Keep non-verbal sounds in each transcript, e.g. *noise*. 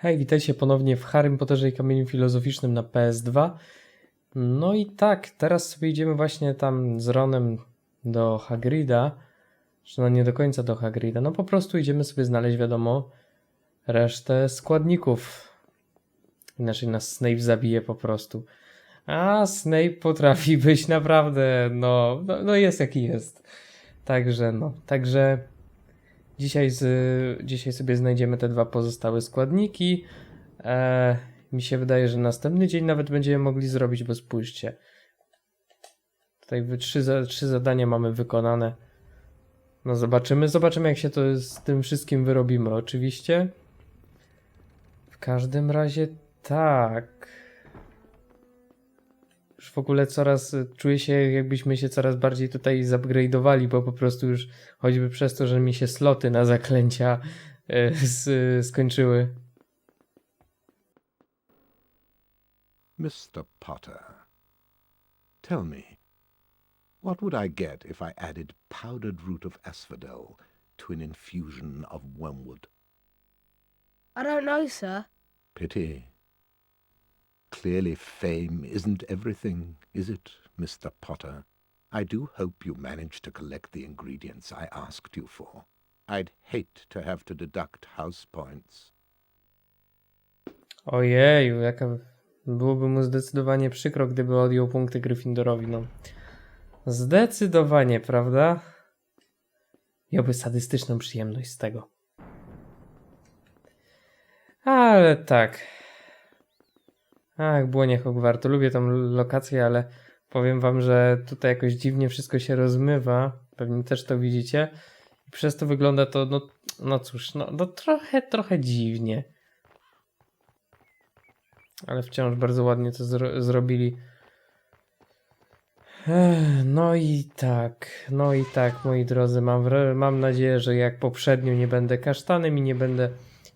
Hej, witajcie ponownie w Harrym Potterze i Kamieniu Filozoficznym na PS2. No i tak, teraz sobie idziemy właśnie tam z Ronem do Hagrida. Czy no nie do końca do Hagrida, no po prostu idziemy sobie znaleźć, wiadomo, resztę składników. Inaczej nas Snape zabije po prostu. A Snape potrafi *laughs* być naprawdę, no, no, no jest jaki jest. Także no, także Dzisiaj, z, dzisiaj sobie znajdziemy te dwa pozostałe składniki. E, mi się wydaje, że następny dzień nawet będziemy mogli zrobić, bo spójrzcie. Tutaj trzy, trzy zadania mamy wykonane. No zobaczymy, zobaczymy jak się to z tym wszystkim wyrobimy. Oczywiście. W każdym razie tak. Już w ogóle coraz y, czuję się, jakbyśmy się coraz bardziej tutaj zupgrade'owali, bo po prostu już choćby przez to, że mi się sloty na zaklęcia y, z, skończyły. Mr. Potter, tell me, what would I get if I added powdered root of asphodel to an infusion of wormwood? I don't know, sir. Pity. Clearly fame isn't everything, is it, Mr. Potter? I do hope you managed to collect the ingredients I asked you for. I'd hate to have to deduct house points. Ojeju, jaka... Byłoby mu zdecydowanie przykro, gdyby odjął punkty Gryffindorowi, no. Zdecydowanie, prawda? Miałby sadystyczną przyjemność z tego. Ale tak. Ach, błonie Hogwartu. Lubię tą lokację, ale powiem wam, że tutaj jakoś dziwnie wszystko się rozmywa. Pewnie też to widzicie. I przez to wygląda to, no, no cóż, no, no trochę, trochę dziwnie. Ale wciąż bardzo ładnie to zro zrobili. Ech, No i tak, no i tak, moi drodzy, mam, mam nadzieję, że jak poprzednio nie będę kasztanem i nie będę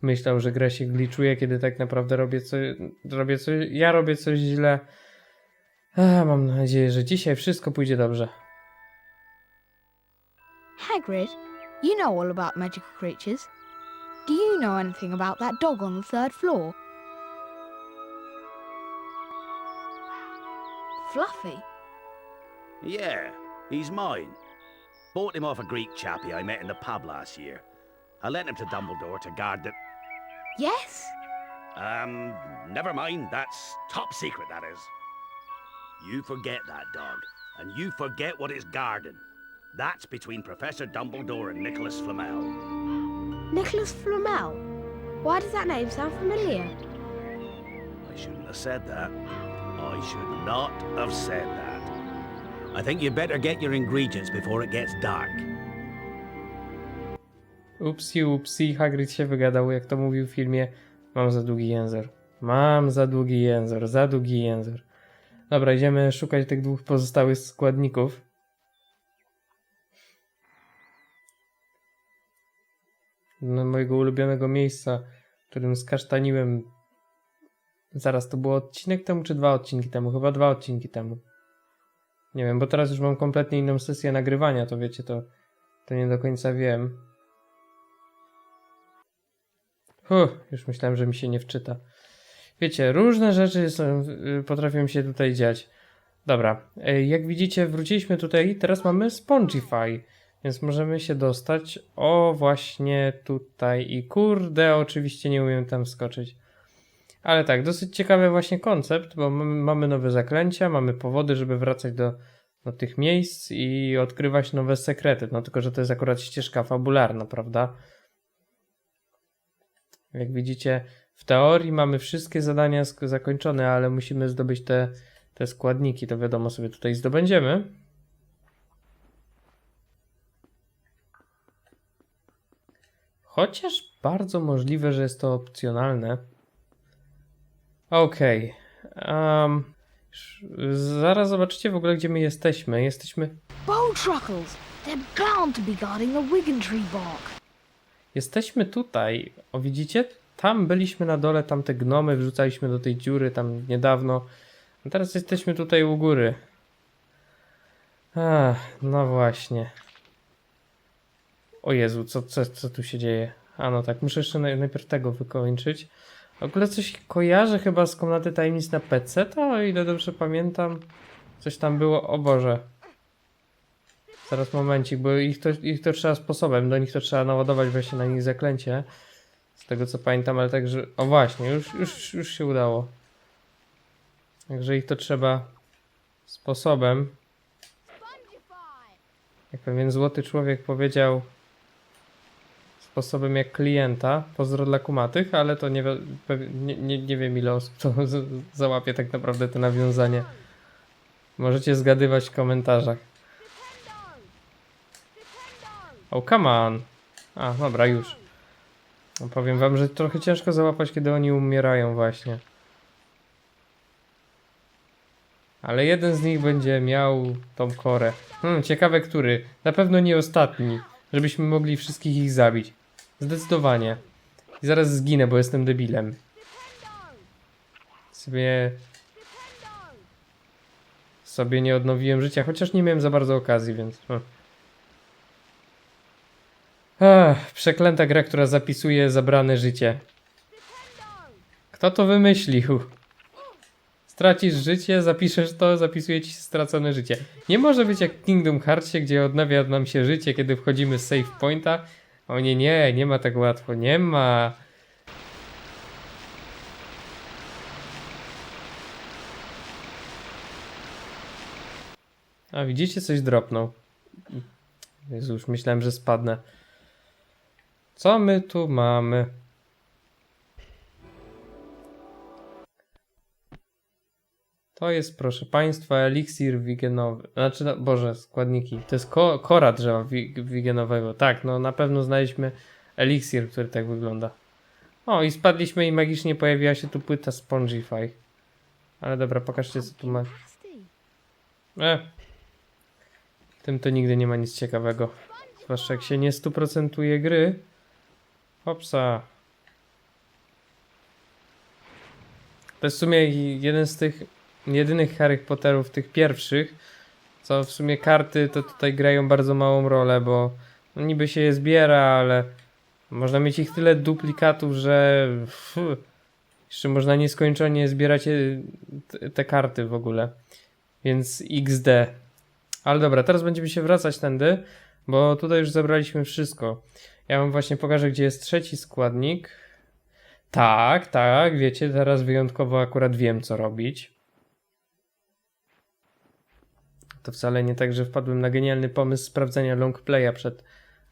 myślał, że gra się gliczuje, kiedy tak naprawdę robię coś, robię coś, ja robię coś źle. Ech, mam nadzieję, że dzisiaj wszystko pójdzie dobrze. Hagrid, you know all about magical creatures. Do you know anything about that dog on the third floor? Fluffy? Yeah, he's mine. Bought him off a Greek chappie I met in the pub last year. I lent him to Dumbledore to guard the. Yes? Um, never mind, that's top secret, that is. You forget that dog, and you forget what it's guarding. That's between Professor Dumbledore and Nicholas Flamel. Nicholas Flamel? Why does that name sound familiar? I shouldn't have said that. I should not have said that. I think you'd better get your ingredients before it gets dark. Upsi, upsi, Hagrid się wygadał, jak to mówił w filmie. Mam za długi język. Mam za długi język, za długi język. Dobra, idziemy szukać tych dwóch pozostałych składników. Do mojego ulubionego miejsca, w którym skasztaniłem. Zaraz, to było odcinek temu, czy dwa odcinki temu? Chyba dwa odcinki temu. Nie wiem, bo teraz już mam kompletnie inną sesję nagrywania, to wiecie, to, to nie do końca wiem. Huh, już myślałem, że mi się nie wczyta. Wiecie, różne rzeczy są, y, potrafią się tutaj dziać. Dobra, y, jak widzicie, wróciliśmy tutaj i teraz mamy Spongify, więc możemy się dostać o właśnie tutaj i kurde, oczywiście nie umiem tam skoczyć. Ale tak, dosyć ciekawy właśnie koncept, bo mamy, nowe zaklęcia, mamy powody, żeby wracać do, do tych miejsc i odkrywać nowe sekrety. No tylko, że to jest akurat ścieżka fabularna, prawda? Jak widzicie, w teorii mamy wszystkie zadania zakończone, ale musimy zdobyć te, te składniki. To wiadomo, sobie tutaj zdobędziemy. Chociaż bardzo możliwe, że jest to opcjonalne. Okej. em, sz- zaraz zobaczycie w ogóle, gdzie my jesteśmy. Jesteśmy Bold Truckles! They're bound to be guarding the Wiggentree Bog. Jesteśmy tutaj. O, widzicie? Tam byliśmy na dole, tam te gnomy wrzucaliśmy do tej dziury tam niedawno. A teraz jesteśmy tutaj u góry. Ach, no właśnie. O Jezu, co, co, co tu się dzieje? A no tak, muszę jeszcze naj- najpierw tego wykończyć. W ogóle coś kojarzę chyba z Komnaty Tajemnic na PC, to o ile dobrze pamiętam. Coś tam było, o Boże. Zaraz momencik, bo ich to, ich to trzeba sposobem, do nich to trzeba naładować właśnie na nich zaklęcie. Z tego co pamiętam, ale także, o właśnie, już, już, już się udało. Także ich to trzeba sposobem. Jak pewien złoty człowiek powiedział, sposobem jak klienta. Pozdro dla kumatych, ale to nie, nie, nie, nie wiem ile osób to załapie tak naprawdę to nawiązanie. Możecie zgadywać w komentarzach. Oh, come on. A, dobra, już. No, powiem wam, że trochę ciężko załapać, kiedy oni umierają właśnie. Ale jeden z nich będzie miał tą korę. Hmm, ciekawe który. Na pewno nie ostatni. Żebyśmy mogli wszystkich ich zabić. Zdecydowanie. I zaraz zginę, bo jestem debilem. Sobie... Sobie nie odnowiłem życia, chociaż nie miałem za bardzo okazji, więc... hmm. Ech, przeklęta gra, która zapisuje zabrane życie. Kto to wymyślił? Stracisz życie, zapiszesz to, zapisuje ci stracone życie. Nie może być jak w Kingdom Heartsie, gdzie odnawia nam się życie, kiedy wchodzimy z save pointa. O nie, nie, nie ma tak łatwo, nie ma. A widzicie, coś dropnął. Jezu, już myślałem, że spadnę. Co my tu mamy? To jest, proszę Państwa, eliksir wigenowy. Znaczy, no, Boże, składniki. To jest ko kora drzewa wi wigenowego. Tak, no na pewno znaleźliśmy eliksir, który tak wygląda. O, i spadliśmy i magicznie pojawiła się tu płyta Spongify. Ale dobra, pokażcie co tu ma. E. Tym to nigdy nie ma nic ciekawego. Zwłaszcza jak się nie stuprocentuje gry. Hopsa. To jest w sumie jeden z tych jedynych Harry Potterów, tych pierwszych, co w sumie karty to tutaj grają bardzo małą rolę, bo no niby się je zbiera, ale można mieć ich tyle duplikatów, że jeszcze można nieskończenie zbierać te- te karty w ogóle. Więc XD. Ale dobra, teraz będziemy się wracać tędy, bo tutaj już zebraliśmy wszystko. Ja wam właśnie pokażę, gdzie jest trzeci składnik. Tak, tak, wiecie, teraz wyjątkowo akurat wiem, co robić. To wcale nie tak, że wpadłem na genialny pomysł sprawdzenia longplaya przed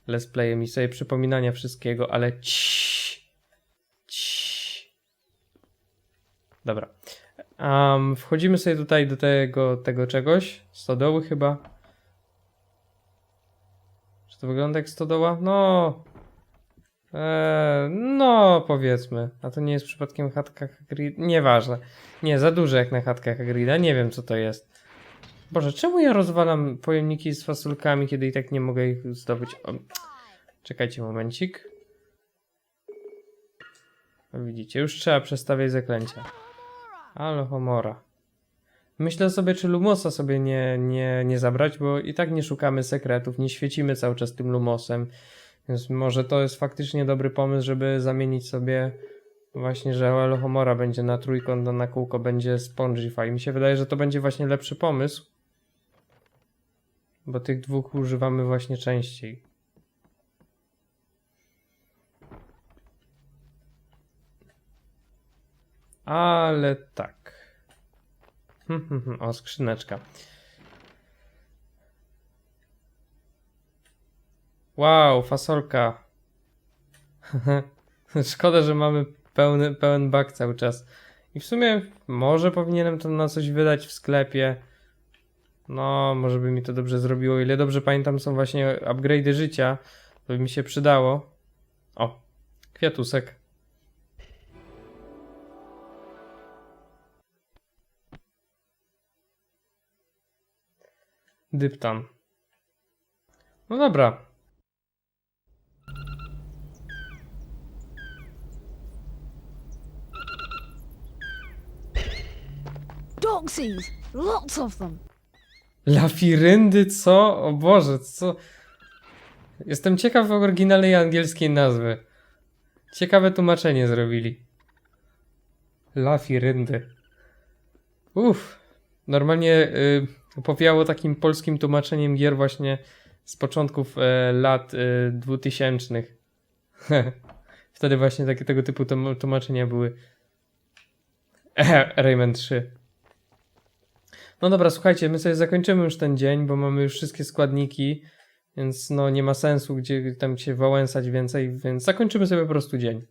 let's playem i sobie przypominania wszystkiego, ale ciii, ciii. Dobra. Um, wchodzimy sobie tutaj do tego, tego czegoś. Stodoły chyba. Czy to wygląda jak stodoła? No. Eee, no, powiedzmy. A to nie jest przypadkiem chatka Hagrida? Nieważne. Nie, za duże jak na chatkach Hagrida. Nie wiem, co to jest. Boże, czemu ja rozwalam pojemniki z fasolkami, kiedy i tak nie mogę ich zdobyć? O, czekajcie momencik. Widzicie, już trzeba przestawiać zaklęcia. Ale homora. Myślę sobie, czy Lumosa sobie nie, nie, nie zabrać, bo i tak nie szukamy sekretów, nie świecimy cały czas tym Lumosem. Więc może to jest faktycznie dobry pomysł, żeby zamienić sobie właśnie, że Elohomora będzie na trójkąt, a na kółko będzie Spongify. Mi się wydaje, że to będzie właśnie lepszy pomysł. Bo tych dwóch używamy właśnie częściej. Ale tak. Hmm, hmm, hmm. O, skrzyneczka. Wow, fasolka. *laughs* Szkoda, że mamy pełny, pełen bak cały czas. I w sumie może powinienem to na coś wydać w sklepie. No, może by mi to dobrze zrobiło. Ile dobrze pamiętam, są właśnie upgrade'y życia. To by mi się przydało. O, kwiatusek. Dyptan. No dobra. Doxies! Lots of them! Lafiryndy, co? O Boże, co? Jestem ciekaw oryginalnej angielskiej nazwy. Ciekawe tłumaczenie zrobili. Lafiryndy. Uff. Normalnie y, opowiadało takim polskim tłumaczeniem gier właśnie z początków e, lat e, 2000. *laughs* Wtedy właśnie takie tego typu tłum- tłumaczenia były. *laughs* Rayman 3. No dobra, słuchajcie, my sobie zakończymy już ten dzień, bo mamy już wszystkie składniki, więc no nie ma sensu gdzie tam się wałęsać więcej, więc zakończymy sobie po prostu dzień.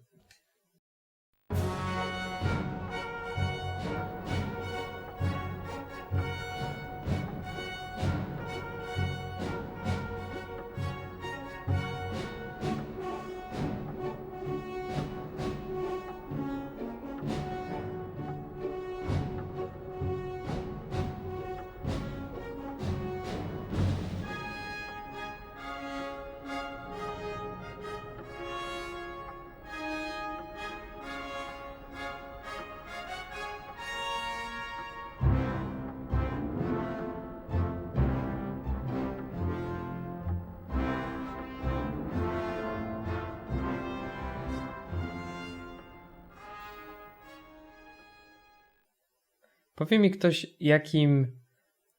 Powie mi ktoś, jakim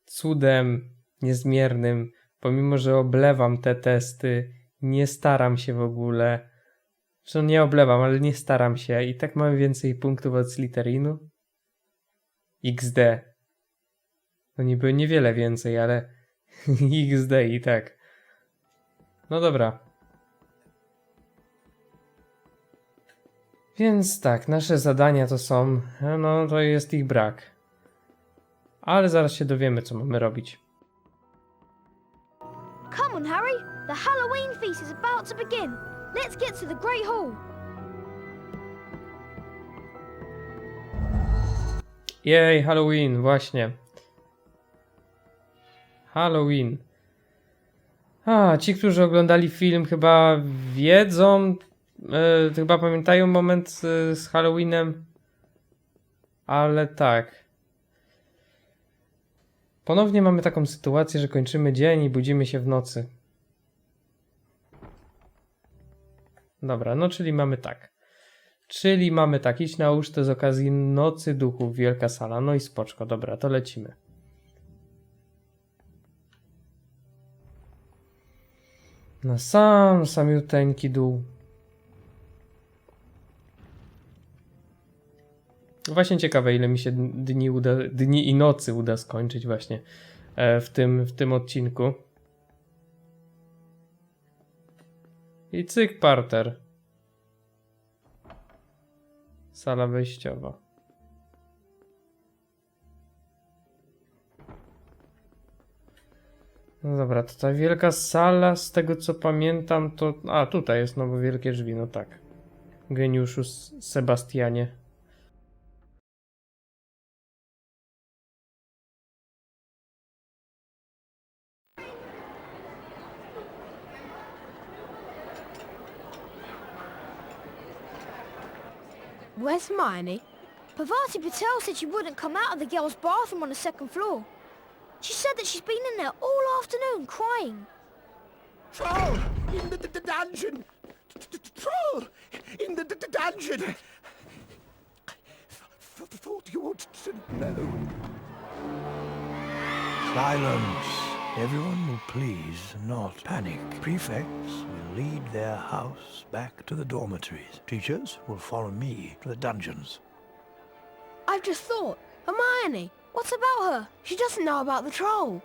cudem niezmiernym, pomimo że oblewam te testy, nie staram się w ogóle. Że nie oblewam, ale nie staram się i tak mam więcej punktów od Slytherinu? XD. No niby niewiele więcej, ale *laughs* XD i tak. No dobra. Więc tak, nasze zadania to są, no to jest ich brak. Ale zaraz się dowiemy, co mamy robić. Come on, Harry. The Halloween feast is about to begin. Let's get to the Great Hall. Jej, Halloween, właśnie. Halloween. A, ci, którzy oglądali film, chyba wiedzą, e, chyba pamiętają moment e, z Halloweenem. Ale tak. Ponownie mamy taką sytuację, że kończymy dzień i budzimy się w nocy. Dobra, no czyli mamy tak. Czyli mamy tak, iść na ucztę z okazji Nocy Duchów, Wielka Sala. No i spoczko, dobra, to lecimy. Na sam, samiuteńki dół. Właśnie ciekawe, ile mi się dni, uda, dni i nocy uda skończyć właśnie e, w tym, w tym odcinku. I cyk parter. Sala wejściowa. No dobra, to ta wielka sala, z tego co pamiętam, to. A, tutaj jest, no bo wielkie drzwi, no tak. Geniuszu Sebastianie. Where's Hermione? Pavati Patel said she wouldn't come out of the girls' bathroom on the second floor. She said that she's been in there all afternoon crying. Troll! In the, d- d- dungeon! Troll! In the d- d- dungeon! Th- Thought you would t- know. Silence. Everyone will please not panic. Prefects will lead their house back to the dormitories. Teachers will follow me to the dungeons. I've just thought. Hermione, what's about her? She doesn't know about the troll.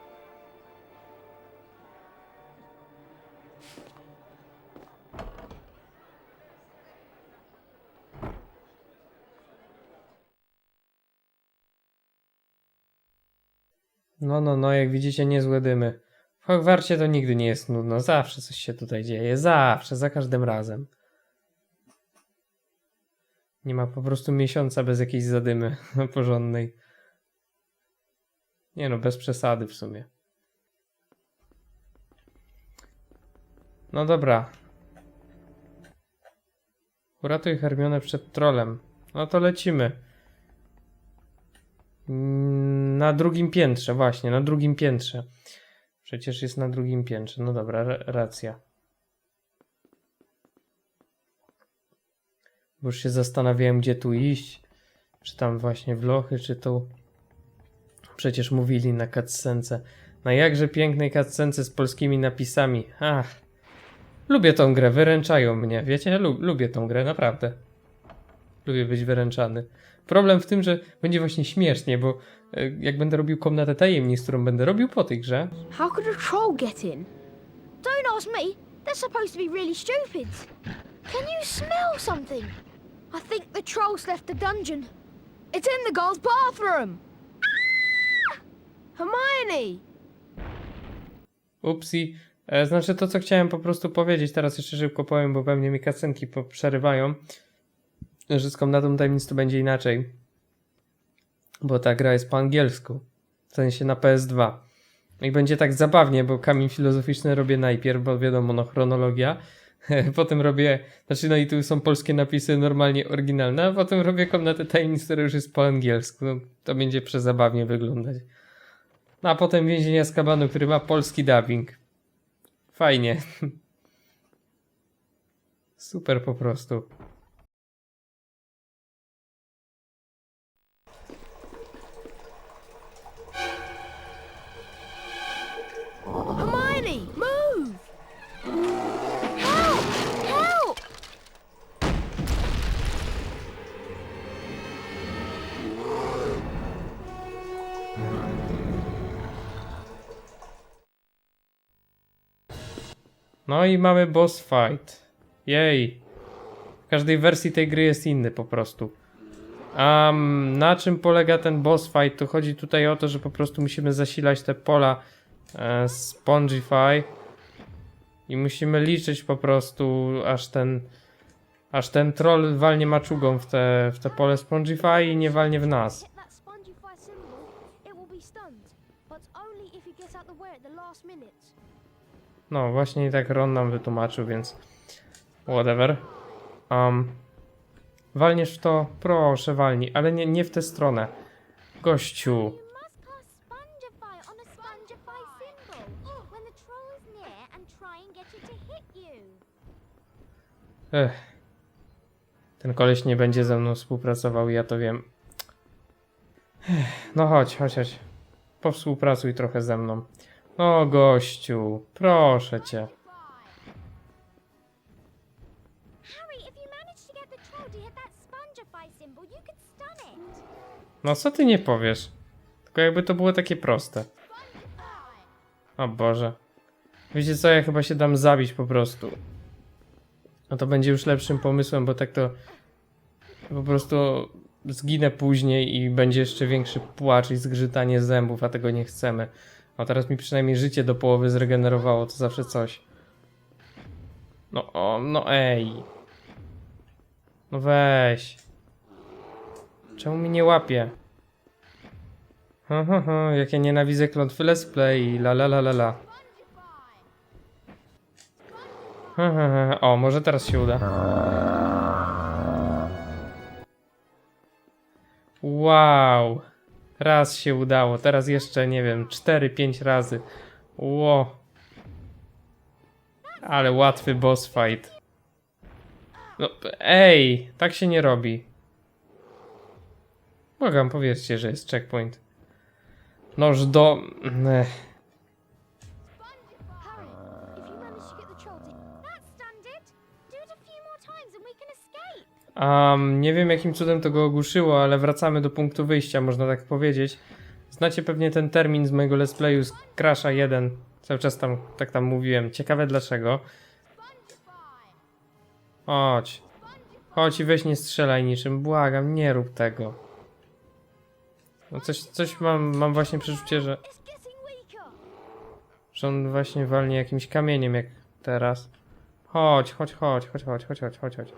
No, no, no, jak widzicie, niezłe dymy. W Hogwarcie to nigdy nie jest nudno. Zawsze coś się tutaj dzieje. Zawsze, za każdym razem. Nie ma po prostu miesiąca bez jakiejś zadymy *laughs* porządnej. Nie no, bez przesady w sumie. No dobra. Uratuj Hermionę przed trolem. No to lecimy. Mm, Na drugim piętrze, właśnie, na drugim piętrze. Przecież jest na drugim piętrze. No dobra, ra- racja. Bo już się zastanawiałem, gdzie tu iść. Czy tam właśnie w lochy, czy tu. Przecież mówili na cutscence. Na jakże pięknej cutscence z polskimi napisami. Ach. Lubię tą grę, wyręczają mnie. Wiecie, Lu lubię tą grę, naprawdę. Lubię być wyręczany. Problem w tym, że będzie właśnie śmiesznie, bo jak będę robił komnatę tajemnic, którą będę robił po tej grze, How could a troll get in? Don't ask me. They're supposed to be really stupid. Can you smell something? I think the trolls left the dungeon. It's in the girls' bathroom. Hermione! Upsi. E, znaczy to, co chciałem po prostu powiedzieć, teraz jeszcze szybko powiem, bo pewnie mi kacenki przerywają, że z komnatą tajemnic to będzie inaczej. Bo ta gra jest po angielsku. W sensie na PS2. I będzie tak zabawnie, bo kamień filozoficzny robię najpierw, bo wiadomo, no chronologia. *laughs* Potem robię, znaczy no i tu są polskie napisy normalnie oryginalne, a potem robię komnatę tajemnic, która już jest po angielsku. No, to będzie przezabawnie wyglądać. No, a potem więzienia z kabanu, który ma polski dubbing. Fajnie. *laughs* Super po prostu. No i mamy boss fight. Jej. W każdej wersji tej gry jest inny po prostu. Um, na czym polega ten boss fight? To chodzi tutaj o to, że po prostu musimy zasilać te pola e, Spongify i musimy liczyć po prostu aż ten aż ten troll walnie maczugą w te, w te pole Spongify i nie walnie w nas. Spongify symbol, it will be stunned. But only if he gets out the way at the last minute. No, właśnie tak Ron nam wytłumaczył, więc whatever. Um, walniesz w to? Proszę, walnij, ale nie, nie w tę stronę. Gościu. Ech. Ten koleś nie będzie ze mną współpracował, ja to wiem. Ech, no chodź, chodź, chodź. Powspółpracuj trochę ze mną. No, gościu, proszę cię. No co ty nie powiesz? Tylko jakby to było takie proste. O Boże. Wiecie co, ja chyba się dam zabić po prostu. No to będzie już lepszym pomysłem, bo tak to po prostu zginę później i będzie jeszcze większy płacz i zgrzytanie zębów, a tego nie chcemy. A teraz mi przynajmniej życie do połowy zregenerowało, to zawsze coś. No o, no ej. No weź. Czemu mi nie łapie? Ha, ha, ha, jak ja nienawidzę klątwy let's play, la la la la la. O, może teraz się uda. Wow. Raz się udało, teraz jeszcze, nie wiem, 4-5 razy. Ło. Ale łatwy boss fight. No, ej, tak się nie robi. Błagam, powiedzcie, że jest checkpoint. Noż do... Ech. Um, nie wiem jakim cudem to go ogłuszyło, ale wracamy do punktu wyjścia, można tak powiedzieć. Znacie pewnie ten termin z mojego let's playu z Crasha 1. Cały czas tam, tak tam mówiłem. Ciekawe dlaczego. Chodź. Chodź i weź nie strzelaj niczym. Błagam, nie rób tego. No coś, coś mam, mam właśnie przeczucie, że... Że on właśnie walnie jakimś kamieniem jak teraz. Chodź, chodź, chodź, chodź, chodź, chodź, chodź, chodź. chodź.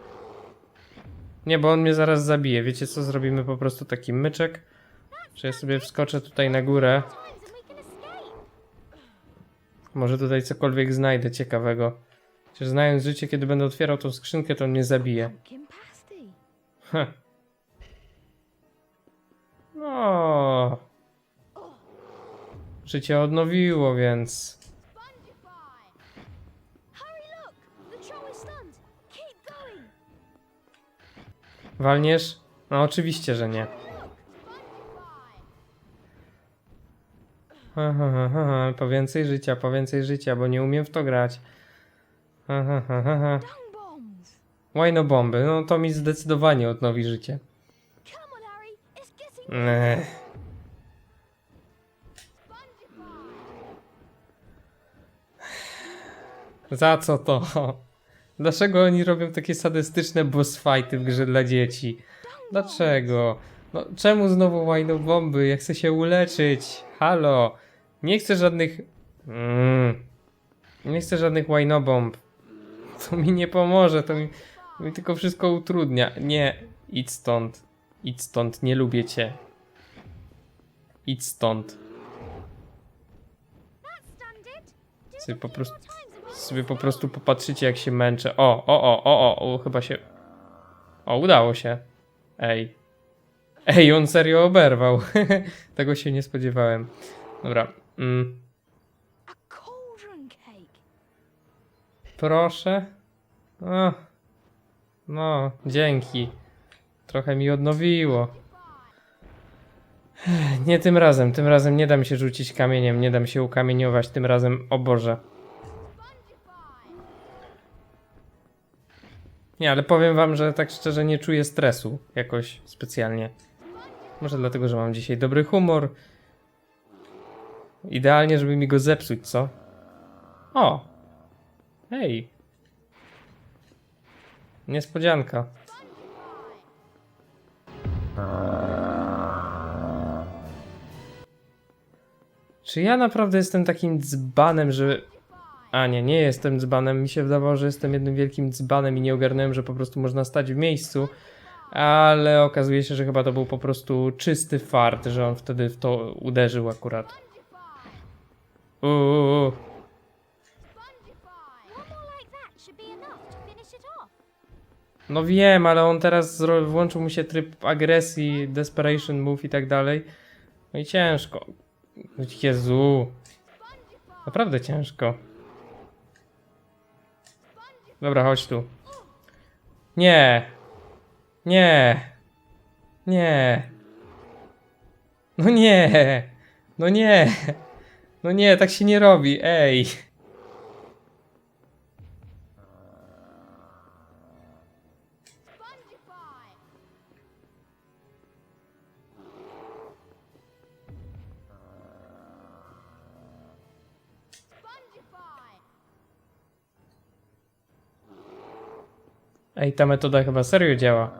Nie, bo on mnie zaraz zabije. Wiecie co? Zrobimy po prostu taki myczek, że ja sobie wskoczę tutaj na górę. Może tutaj cokolwiek znajdę ciekawego. Chociaż znając życie, kiedy będę otwierał tą skrzynkę, to mnie zabije. No. Życie odnowiło, więc. Walniesz? No oczywiście, że nie. Ha, ha, ha, ha, ha. Po więcej życia, po więcej życia, bo nie umiem w to grać. Ha, ha, ha, ha, ha. Dung bombs. Łajno bomby, no to mi zdecydowanie odnowi życie. Ech. Za co to? Dlaczego oni robią takie sadystyczne boss fighty w grze dla dzieci? Dlaczego? No, czemu znowu łajną bomby? Ja chcę się uleczyć. Halo. Nie chcę żadnych... Mm. Nie chcę żadnych łajnobomb. To mi nie pomoże, to mi, mi tylko wszystko utrudnia. Nie, idź stąd. Idź stąd, nie lubię cię. Idź stąd. The po prostu, sobie po prostu popatrzycie jak się męczę. O, o, o, o, o, o, chyba się... O, udało się. Ej. Ej, on serio oberwał. *laughs* Tego się nie spodziewałem. Dobra. Mm, proszę. O, no, dzięki. Trochę mi odnowiło. Nie tym razem, tym razem nie dam się rzucić kamieniem, nie dam się ukamieniować, tym razem, o Boże. Nie, ale powiem wam, że tak szczerze nie czuję stresu jakoś specjalnie. Może dlatego, że mam dzisiaj dobry humor. Idealnie, żeby mi go zepsuć, co? O! Hej! Niespodzianka. Czy ja naprawdę jestem takim dzbanem, że... A nie, nie jestem dzbanem. Mi się wydawało, że jestem jednym wielkim dzbanem i nie ogarnąłem, że po prostu można stać w miejscu. Ale okazuje się, że chyba to był po prostu czysty fart, że on wtedy w to uderzył akurat. Uuu. No wiem, ale on teraz włączył mu się tryb agresji, desperation move i tak dalej. No i ciężko. Jezu. Naprawdę ciężko. Dobra, chodź tu. Nie. Nie. Nie. No nie. No nie. No nie, tak się nie robi. Ej. Ej, ta metoda chyba serio działa.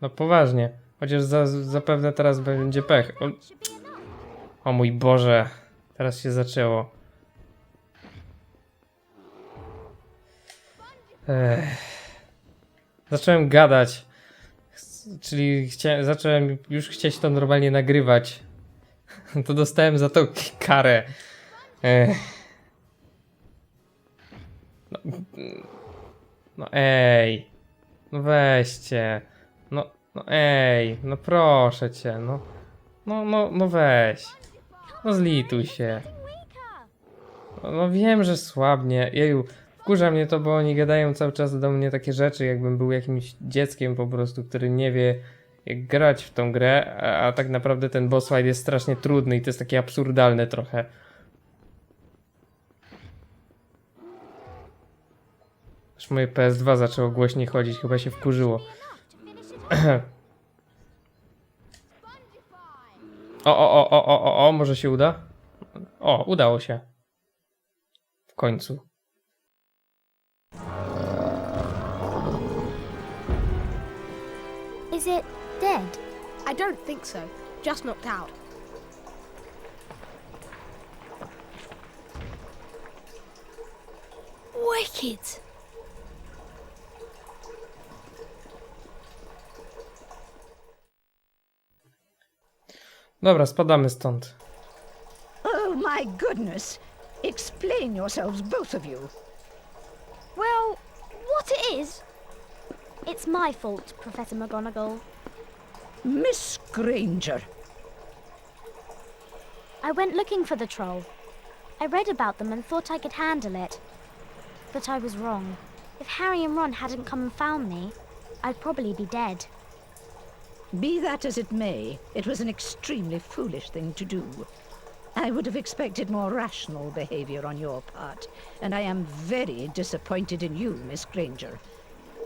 No poważnie. Chociaż za, zapewne teraz będzie pech. O, o mój Boże. Teraz się zaczęło. Ech. Zacząłem gadać. Czyli chcia, zacząłem już chcieć to normalnie nagrywać. *laughs* To dostałem za to karę. Ech. No, no ej. No weźcie. No, no ej. No proszę cię. No, no, no, no weź. No zlituj się. No, no wiem, że słabnie. Jeju, wkurza mnie to, bo oni gadają cały czas do mnie takie rzeczy, jakbym był jakimś dzieckiem po prostu, który nie wie jak grać w tą grę, a, a tak naprawdę ten boss fight jest strasznie trudny i to jest takie absurdalne trochę. Aż moje PS2 zaczęło głośniej chodzić, chyba się wkurzyło. *clears throat* O, o, o, o, o, o, o, może się uda? O, udało się. W końcu. Is it dead? I don't think so. Just knocked out. Wicked. Dobra, spadamy stąd. Oh, my goodness. Explain yourselves, both of you. Well, what it is? It's my fault, Professor McGonagall. Miss Granger. I went looking for the troll. I read about them and thought I could handle it. But I was wrong. If Harry and Ron hadn't come and found me, I'd probably be dead. Be that as it may, it was an extremely foolish thing to do. I would have expected more rational behavior on your part, and I am very disappointed in you, Miss Granger.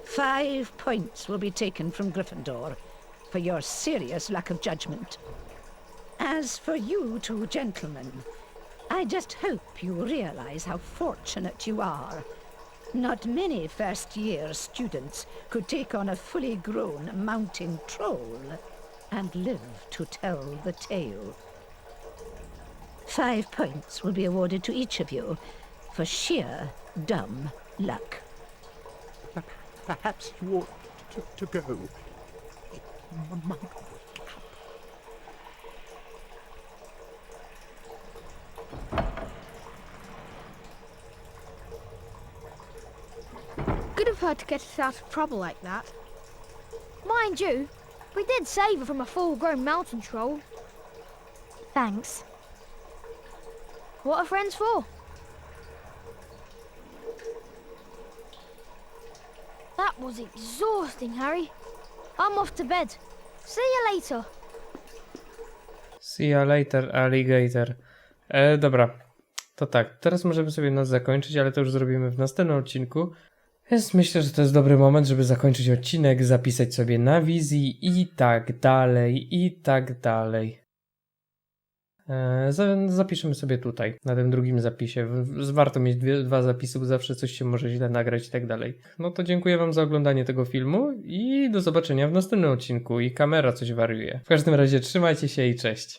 Five points will be taken from Gryffindor for your serious lack of judgment. As for you two gentlemen, I just hope you realize how fortunate you are. Not many first year students could take on a fully grown mountain troll and live to tell the tale. Five points will be awarded to each of you for sheer dumb luck. Perhaps you ought to, to go. M- my- Good of her to get us out of trouble like that. Mind you, we did save her from a full-grown mountain troll. Thanks. What are friends for? That was exhausting, Harry. I'm off to bed. See you later. See you later, alligator. E, dobra, to tak, teraz możemy sobie nas zakończyć, ale to już zrobimy w następnym odcinku. Więc myślę, że to jest dobry moment, żeby zakończyć odcinek, zapisać sobie na wizji i tak dalej, i tak dalej. E, za- zapiszemy sobie tutaj, na tym drugim zapisie. Warto mieć dwie, dwa zapisy, bo zawsze coś się może źle nagrać i tak dalej. No to dziękuję Wam za oglądanie tego filmu i do zobaczenia w następnym odcinku. I kamera coś wariuje. W każdym razie trzymajcie się i cześć.